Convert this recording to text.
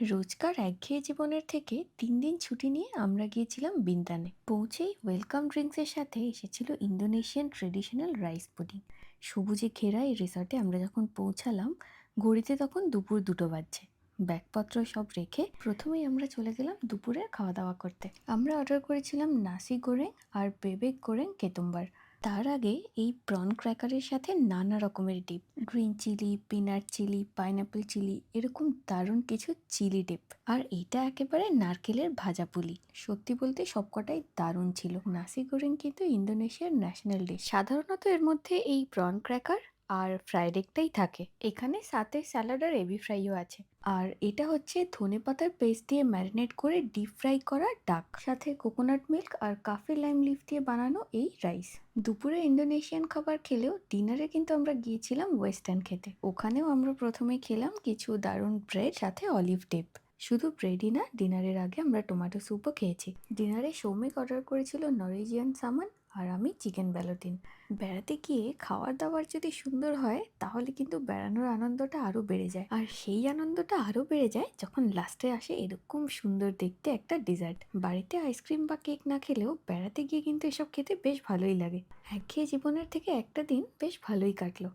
রোজকার একঘেয়ে জীবনের থেকে তিন দিন ছুটি নিয়ে আমরা গিয়েছিলাম বিন্দানে। পৌঁছেই ওয়েলকাম ড্রিঙ্কসের সাথে এসেছিল ইন্দোনেশিয়ান ট্রেডিশনাল রাইস পুডিং। সবুজে ঘেরা এই রিসর্টে আমরা যখন পৌঁছালাম, ঘড়িতে তখন দুপুর দুটো বাজছে। ব্যাগপত্র সব রেখে প্রথমেই আমরা চলে গেলাম দুপুরের খাওয়া দাওয়া করতে। আমরা অর্ডার করেছিলাম নাসি গোরেং আর বেবেক গোরেং কেতুম্বার। তার আগে এই প্রন ক্র্যাকারের সাথে নানা রকমের dip green chilli peanut chilli pineapple chilli এরকম দারুণ কিছু চিলি ডিপ আর এটা একেবারে নারকেলের ভাজা পুলি। সত্যি বলতে সবকটাই দারুণ ছিল। নাসি গোরিং কিন্তু ইন্দোনেশিয়ার ন্যাশনাল ডিশ সাধারণত এর মধ্যে এই প্রন ক্র্যাকার আর ফ্রাইড এগটাই থাকে। এখানে সাথে স্যালাড আর এবি ফ্রাইও আছে। আর এটা হচ্ছে ধনে পাতার পেস্ট দিয়ে ম্যারিনেট করে ডিপ ফ্রাই করা ডাক সাথে কোকোনাট মিল্ক আর কাফে লাইম লিফ দিয়ে বানানো এই রাইস দুপুরে ইন্দোনেশিয়ান খাবার খেলেও ডিনারে কিন্তু আমরা গিয়েছিলাম ওয়েস্টার্ন খেতে। ওখানেও আমরা প্রথমে খেলাম কিছু দারুণ ব্রেড সাথে অলিভ ডিপ শুধু ব্রেডই না ডিনারের আগে আমরা টমেটো স্যুপও খেয়েছি। ডিনারে সৌমিক অর্ডার করেছিল নরিজিয়ান সামান আর আমি চিকেন ব্যালোটিন বেড়াতে গিয়ে খাওয়ার দাওয়ার যদি সুন্দর হয়, তাহলে কিন্তু বেড়ানোর আনন্দটা আরও বেড়ে যায়। আর সেই আনন্দটা আরও বেড়ে যায় যখন লাস্টে আসে এরকম সুন্দর দেখতে একটা ডেজার্ট। বাড়িতে আইসক্রিম বা কেক না খেলেও বেড়াতে গিয়ে কিন্তু এসব খেতে বেশ ভালোই লাগে। একঘেয়ে জীবনের থেকে একটা দিন বেশ ভালোই কাটলো।